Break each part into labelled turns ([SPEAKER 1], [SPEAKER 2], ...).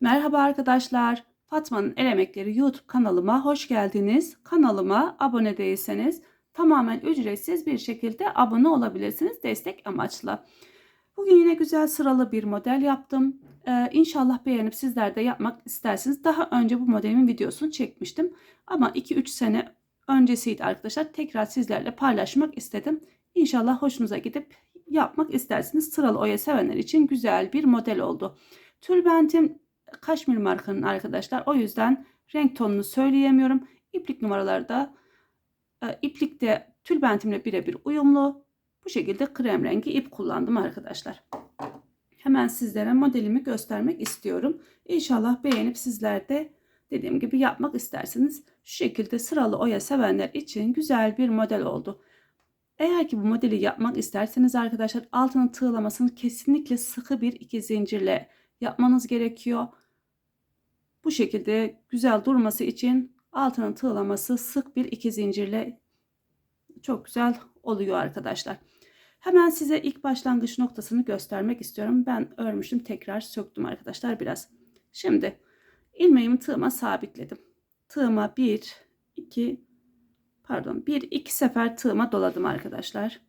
[SPEAKER 1] Merhaba arkadaşlar. Fatma'nın El Emekleri YouTube kanalıma hoş geldiniz. Kanalıma abone değilseniz tamamen ücretsiz bir şekilde abone olabilirsiniz destek amaçlı. Bugün yine güzel sıralı bir model yaptım. Ee, inşallah beğenip sizler de yapmak istersiniz. Daha önce bu modelimin videosunu çekmiştim. Ama 2-3 sene öncesiydi arkadaşlar. Tekrar sizlerle paylaşmak istedim. İnşallah hoşunuza gidip yapmak istersiniz. Sıralı oya sevenler için güzel bir model oldu. Tülbentim kaşmir markanın arkadaşlar. O yüzden renk tonunu söyleyemiyorum. İplik numaraları da e, iplik de tülbentimle birebir uyumlu. Bu şekilde krem rengi ip kullandım arkadaşlar. Hemen sizlere modelimi göstermek istiyorum. İnşallah beğenip sizler de dediğim gibi yapmak isterseniz şu şekilde sıralı oya sevenler için güzel bir model oldu. Eğer ki bu modeli yapmak isterseniz arkadaşlar altının tığlamasını kesinlikle sıkı bir iki zincirle yapmanız gerekiyor. Bu şekilde güzel durması için altının tığlaması sık bir iki zincirle çok güzel oluyor arkadaşlar. Hemen size ilk başlangıç noktasını göstermek istiyorum. Ben örmüştüm tekrar söktüm arkadaşlar biraz. Şimdi ilmeğimi tığıma sabitledim. Tığıma 1 2 pardon 1 2 sefer tığıma doladım arkadaşlar.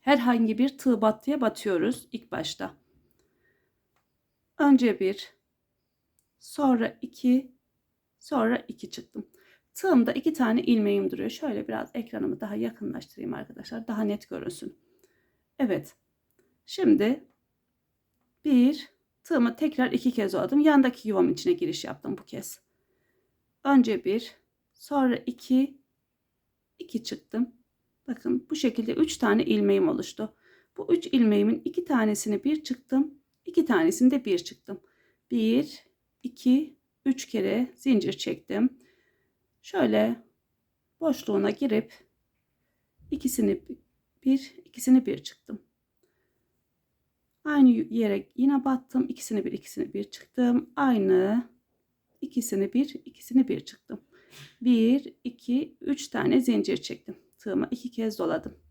[SPEAKER 1] Herhangi bir tığ battıya batıyoruz ilk başta. Önce bir, sonra iki, sonra iki çıktım. Tığımda iki tane ilmeğim duruyor. Şöyle biraz ekranımı daha yakınlaştırayım arkadaşlar. Daha net görünsün. Evet. Şimdi bir tığımı tekrar iki kez doladım. Yandaki yuvam içine giriş yaptım bu kez. Önce bir, sonra iki, iki çıktım. Bakın bu şekilde üç tane ilmeğim oluştu. Bu üç ilmeğimin iki tanesini bir çıktım. İki tanesini de bir çıktım. Bir, iki, üç kere zincir çektim. Şöyle boşluğuna girip ikisini bir, ikisini bir çıktım. Aynı yere yine battım. ikisini bir, ikisini bir çıktım. Aynı ikisini bir, ikisini bir çıktım. Bir, iki, üç tane zincir çektim. Tığıma iki kez doladım.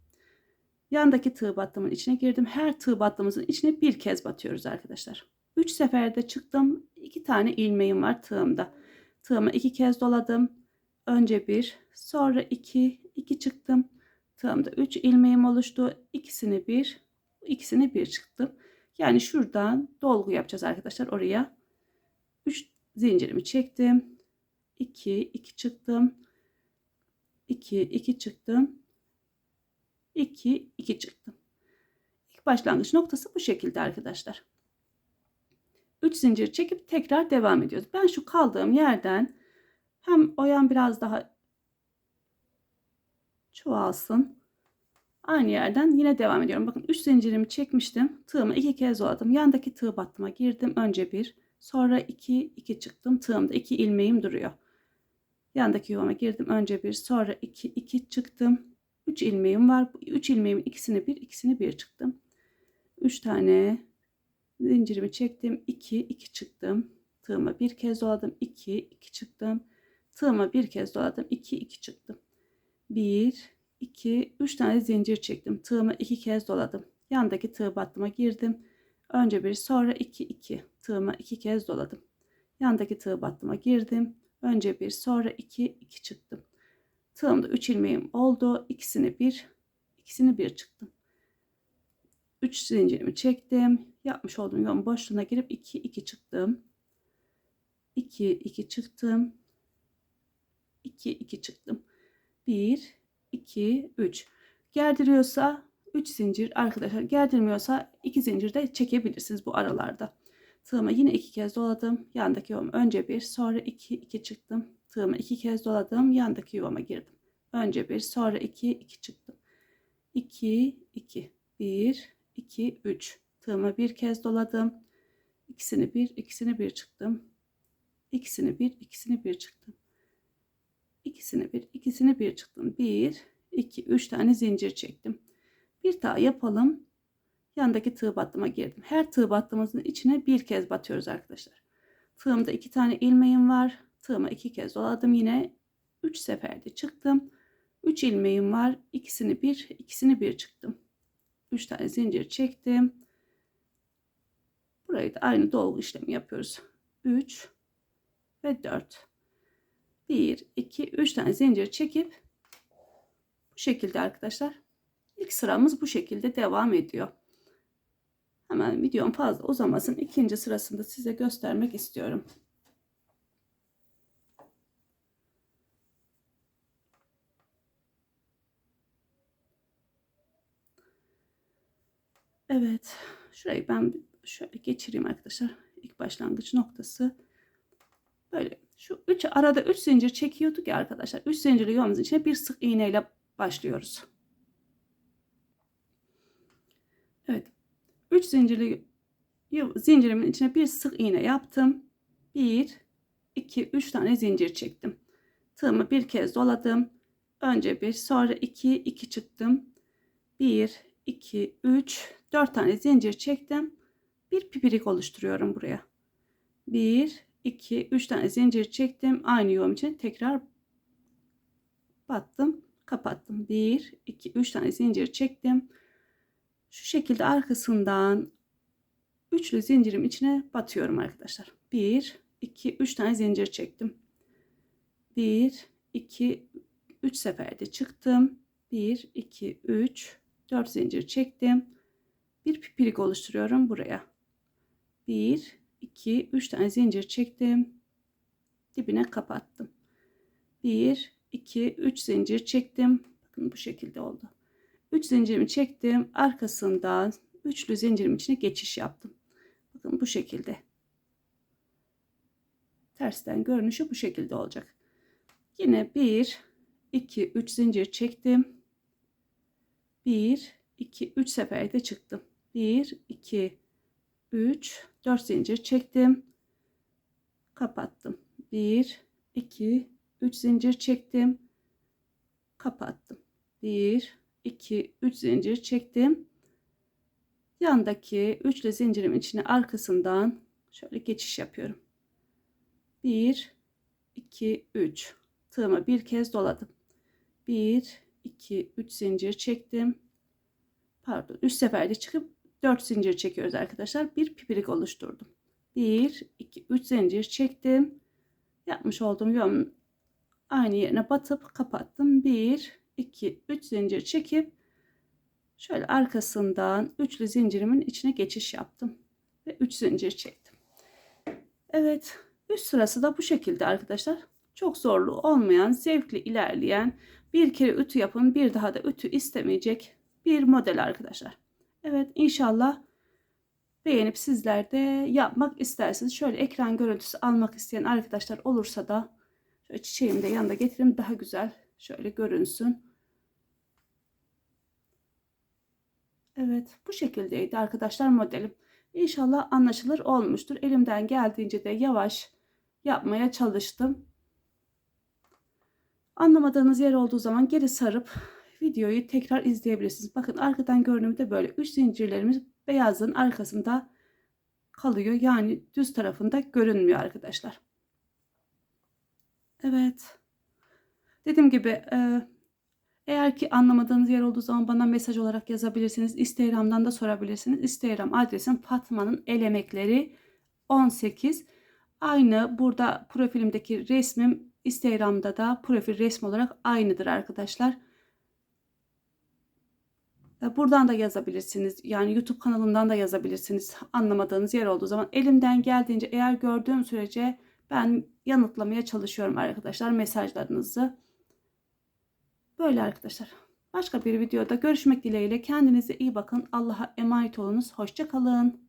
[SPEAKER 1] Yandaki tığ battımın içine girdim. Her tığ battığımızın içine bir kez batıyoruz arkadaşlar. Üç seferde çıktım. iki tane ilmeğim var tığımda. Tığıma iki kez doladım. Önce bir, sonra iki, iki çıktım. Tığımda üç ilmeğim oluştu. İkisini bir, ikisini bir çıktım. Yani şuradan dolgu yapacağız arkadaşlar oraya. Üç zincirimi çektim. 2, 2 çıktım. 2, 2 çıktım. 2, 2 çıktım. İlk başlangıç noktası bu şekilde arkadaşlar. 3 zincir çekip tekrar devam ediyoruz. Ben şu kaldığım yerden hem oyan biraz daha çoğalsın. Aynı yerden yine devam ediyorum. Bakın 3 zincirimi çekmiştim. Tığımı iki kez doladım. Yandaki tığ battıma girdim. Önce bir, sonra iki, iki çıktım. Tığımda iki ilmeğim duruyor. Yandaki yuvama girdim. Önce bir, sonra iki, iki çıktım. Üç ilmeğim var. Bu üç ilmeğimin ikisini bir, ikisini bir çıktım. Üç tane zincirimi çektim. iki, iki çıktım. Tığıma bir kez doladım. iki, iki çıktım. Tığıma bir kez doladım. iki, iki çıktım. Bir, iki, üç tane zincir çektim. Tığıma iki kez doladım. Yandaki tığ battıma girdim. Önce bir, sonra iki, iki. Tığıma iki kez doladım. Yandaki tığ battıma girdim. Önce bir sonra iki iki çıktım. Tığımda üç ilmeğim oldu. İkisini bir ikisini bir çıktım. Üç zincirimi çektim. Yapmış olduğum yolun boşluğuna girip iki iki çıktım. İki iki çıktım. İki iki çıktım. Bir iki üç. Gerdiriyorsa 3 zincir arkadaşlar gerdirmiyorsa 2 zincir de çekebilirsiniz bu aralarda. Tığımı yine iki kez doladım. Yandaki yuvama önce bir, sonra iki, iki çıktım. Tığımı iki kez doladım. Yandaki yuvama girdim. Önce bir, sonra iki, iki çıktım. İki, iki, bir, iki, üç. Tığımı bir kez doladım. İkisini bir, ikisini bir çıktım. İkisini bir, ikisini bir çıktım. İkisini bir, ikisini bir çıktım. Bir, iki, üç tane zincir çektim. Bir daha yapalım yandaki tığ battıma girdim. Her tığ battığımızın içine bir kez batıyoruz arkadaşlar. Tığımda iki tane ilmeğim var. Tığıma iki kez doladım yine. Üç seferde çıktım. Üç ilmeğim var. İkisini bir, ikisini bir çıktım. Üç tane zincir çektim. Burayı da aynı dolgu işlemi yapıyoruz. 3 ve 4. 1, 2, 3 tane zincir çekip bu şekilde arkadaşlar. İlk sıramız bu şekilde devam ediyor. Hemen videom fazla uzamasın. ikinci sırasında size göstermek istiyorum. Evet. Şurayı ben şöyle geçireyim arkadaşlar. İlk başlangıç noktası. Böyle şu üç arada 3 zincir çekiyorduk ya arkadaşlar. 3 zincirli yuvamızın içine bir sık iğneyle başlıyoruz. Evet. 3 zincirli zincirimin içine bir sık iğne yaptım. 1 2 3 tane zincir çektim. Tığımı bir kez doladım. Önce bir, sonra 2 2 çıktım. 1 2 3 4 tane zincir çektim. Bir pipirik oluşturuyorum buraya. 1 2 3 tane zincir çektim. Aynı yuvam için tekrar battım, kapattım. 1 2 3 tane zincir çektim. Şu şekilde arkasından üçlü zincirim içine batıyorum arkadaşlar. 1 2 3 tane zincir çektim. 1 2 3 seferde çıktım. 1 2 3 4 zincir çektim. Bir pipirik oluşturuyorum buraya. 1 2 3 tane zincir çektim. Dibine kapattım. 1 2 3 zincir çektim. Bakın bu şekilde oldu. 3 zincirimi çektim. Arkasından üçlü zincirim içine geçiş yaptım. Bakın bu şekilde. Tersten görünüşü bu şekilde olacak. Yine 1 2 3 zincir çektim. 1 2 3 seferde çıktım. 1 2 3 4 zincir çektim. Kapattım. 1 2 3 zincir çektim. Kapattım. 1 2 3 zincir çektim. Yandaki üçlü zincirim içine arkasından şöyle geçiş yapıyorum. 1 2 3 tığımı bir kez doladım. 1 2 3 zincir çektim. Pardon 3 seferde çıkıp 4 zincir çekiyoruz arkadaşlar. Bir pipirik oluşturdum. 1 2 3 zincir çektim. Yapmış olduğum yolun aynı yerine batıp kapattım. 1 2 3 zincir çekip şöyle arkasından üçlü zincirimin içine geçiş yaptım ve 3 zincir çektim. Evet, üst sırası da bu şekilde arkadaşlar. Çok zorlu olmayan, zevkli ilerleyen, bir kere ütü yapın, bir daha da ütü istemeyecek bir model arkadaşlar. Evet, inşallah beğenip sizler de yapmak istersiniz. Şöyle ekran görüntüsü almak isteyen arkadaşlar olursa da şöyle çiçeğimi de yanında getireyim daha güzel şöyle görünsün. Evet bu şekildeydi arkadaşlar modelim. İnşallah anlaşılır olmuştur. Elimden geldiğince de yavaş yapmaya çalıştım. Anlamadığınız yer olduğu zaman geri sarıp videoyu tekrar izleyebilirsiniz. Bakın arkadan görünümde böyle 3 zincirlerimiz beyazın arkasında kalıyor. Yani düz tarafında görünmüyor arkadaşlar. Evet. Dediğim gibi e, eğer ki anlamadığınız yer olduğu zaman bana mesaj olarak yazabilirsiniz. Instagram'dan da sorabilirsiniz. Instagram adresim Fatma'nın el emekleri 18. Aynı burada profilimdeki resmim Instagram'da da profil resmi olarak aynıdır arkadaşlar. E, buradan da yazabilirsiniz. Yani YouTube kanalından da yazabilirsiniz. Anlamadığınız yer olduğu zaman elimden geldiğince eğer gördüğüm sürece ben yanıtlamaya çalışıyorum arkadaşlar mesajlarınızı. Böyle arkadaşlar. Başka bir videoda görüşmek dileğiyle. Kendinize iyi bakın. Allah'a emanet olunuz. Hoşçakalın.